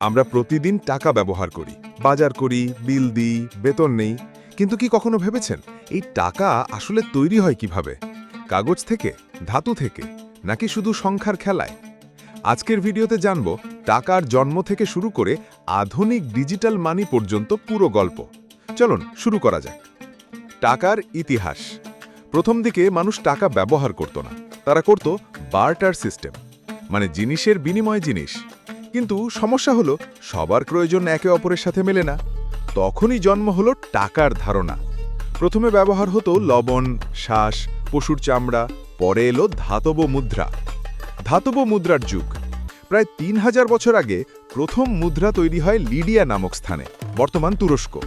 আমরা প্রতিদিন টাকা ব্যবহার করি, বাজার করি, বিল দিই, বেতন নেই, কিন্তু কি কখনো ভেবেছেন? এই টাকা আসলে তৈরি হয় কীভাবে? কাগজ থেকে, ধাতু থেকে, নাকি শুধু সংখ্যার খেলায়? আজকের ভিডিওতে জানব টাকার জন্ম থেকে শুরু করে আধুনিক ডিজিটাল মানি পর্যন্ত পুরো গল্প। চলুন, শুরু করা যাক। টাকার ইতিহাস। প্রথম দিকে মানুষ টাকা ব্যবহার করত না। তারা করত বার্টার সিস্টেম মানে জিনিসের বিনিময় জিনিস। কিন্তু সমস্যা হলো, সবার প্রয়োজন একে অপরের সাথে মেলে না। তখনই জন্ম হলো টাকার ধারণা। প্রথমে ব্যবহার হতো লবণ, শ্বাস, পশুর চামড়া, পরে এলো ধাতব মুদ্রা। ধাতব মুদ্রার যুগ। প্রায় তিন হাজার বছর আগে প্রথম মুদ্রা তৈরি হয় লিডিয়া নামক স্থানে, বর্তমান তুরস্ক।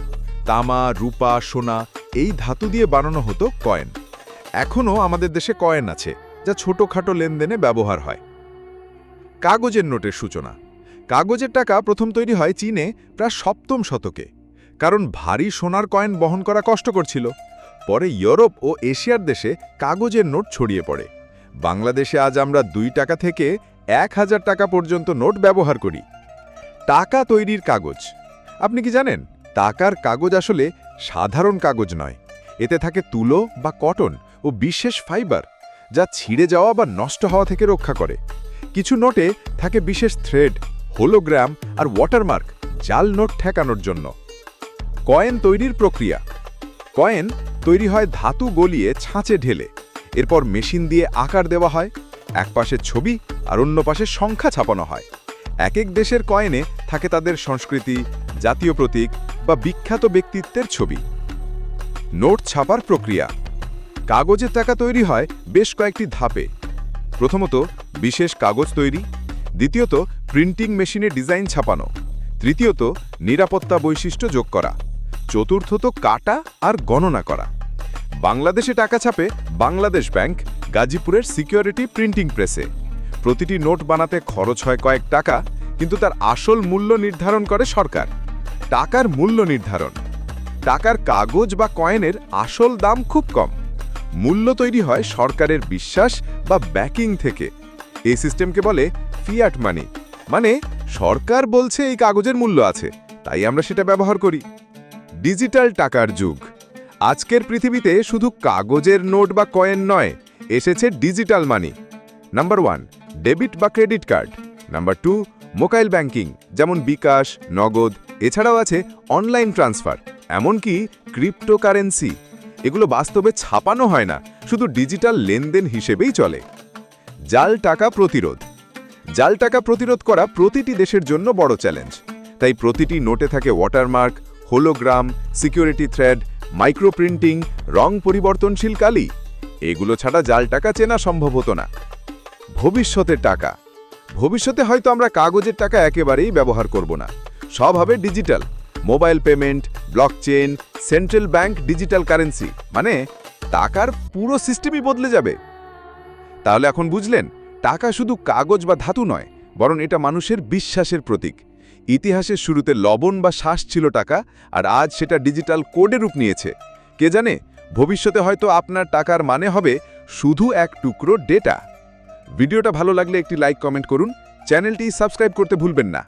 তামা, রূপা, সোনা এই ধাতু দিয়ে বানানো হতো কয়েন। এখনও আমাদের দেশে কয়েন আছে, যা ছোটখাটো লেনদেনে ব্যবহার হয়। কাগজের নোটের সূচনা। কাগজের টাকা প্রথম তৈরি হয় চীনে প্রায় সপ্তম শতকে, কারণ ভারী সোনার কয়েন বহন করা কষ্টকর ছিল। পরে ইউরোপ ও এশিয়ার দেশে কাগজের নোট ছড়িয়ে পড়ে। বাংলাদেশে আজ আমরা দুই টাকা থেকে এক হাজার টাকা পর্যন্ত নোট ব্যবহার করি। টাকা তৈরির কাগজ। আপনি কি জানেন, টাকার কাগজ আসলে সাধারণ কাগজ নয়। এতে থাকে তুলো বা কটন ও বিশেষ ফাইবার, যা ছিঁড়ে যাওয়া বা নষ্ট হওয়া থেকে রক্ষা করে। কিছু নোটে থাকে বিশেষ থ্রেড হোলোগ্রাম আর ওয়াটারমার্ক জাল নোট ঠেকানোর জন্য। কয়েন তৈরির প্রক্রিয়া। কয়েন তৈরি হয় ধাতু গলিয়ে ছাঁচে ঢেলে। এরপর মেশিন দিয়ে আকার দেওয়া হয়। এক পাশে ছবি আর অন্য পাশে সংখ্যা ছাপানো হয়। এক এক দেশের কয়েনে থাকে তাদের সংস্কৃতি, জাতীয় প্রতীক বা বিখ্যাত ব্যক্তিত্বের ছবি। নোট ছাপার প্রক্রিয়া। কাগজের টাকা তৈরি হয় বেশ কয়েকটি ধাপে। প্রথমত বিশেষ কাগজ তৈরি দ্বিতীয়ত প্রিন্টিং মেশিনে ডিজাইন ছাপানো। তৃতীয়ত, নিরাপত্তা বৈশিষ্ট্য যোগ করা। চতুর্থত, কাটা আর গণনা করা। বাংলাদেশে টাকা ছাপে বাংলাদেশ ব্যাংক, গাজীপুরের সিকিউরিটি প্রিন্টিং প্রেসে প্রতিটি নোট বানাতে খরচ হয় কয়েক টাকা, কিন্তু তার আসল মূল্য নির্ধারণ করে সরকার। টাকার মূল্য নির্ধারণ। টাকার কাগজ বা কয়েনের আসল দাম খুব কম। মূল্য তৈরি হয় সরকারের বিশ্বাস বা ব্যাকিং থেকে। এই সিস্টেমকে বলে ফিয়াট মানি মানে সরকার বলছে এই কাগজের মূল্য আছে, তাই আমরা সেটা ব্যবহার করি। ডিজিটাল টাকার যুগ। আজকের পৃথিবীতে শুধু কাগজের নোট বা কয়েন নয়, এসেছে digital money number one debit বা credit card number two mobile banking যেমন বিকাশ, নগদ, এছাড়াও আছে অনলাইন ট্রান্সফার এমনকি ক্রিপ্টোকারেন্সি এগুলো বাস্তবে ছাপানো হয় না, শুধু ডিজিটাল লেনদেন হিসেবেই চলে। জাল টাকা প্রতিরোধ। জাল টাকা প্রতিরোধ করা প্রতিটি দেশের জন্য বড় চ্যালেঞ্জ। তাই প্রতিটি নোটে থাকে watermark hologram security thread microprinting রং পরিবর্তনশীল কালি। এগুলো ছাড়া জাল টাকা চেনা সম্ভব হতো না। ভবিষ্যতের টাকা। ভবিষ্যতে হয়তো আমরা কাগজের টাকা একেবারেই ব্যবহার করব না। সব হবে digital mobile payment blockchain central bank digital currency মানে টাকার পুরো সিস্টেমই বদলে যাবে। তাহলে এখন বুঝলেন? টাকা শুধু কাগজ বা ধাতু নয়, বরং এটা মানুষের বিশ্বাসের প্রতীক। ইতিহাসের শুরুতে লবণ বা শ্বাস ছিল টাকা, আর আজ সেটা ডিজিটাল কোডে রূপ নিয়েছে। কে জানে, ভবিষ্যতে হয়তো আপনার টাকার মানে হবে শুধু এক টুকরো ডেটা। ভিডিওটা ভালো লাগলে একটি লাইক, কমেন্ট করুন। চ্যানেলটি সাবস্ক্রাইব করতে ভুলবেন না।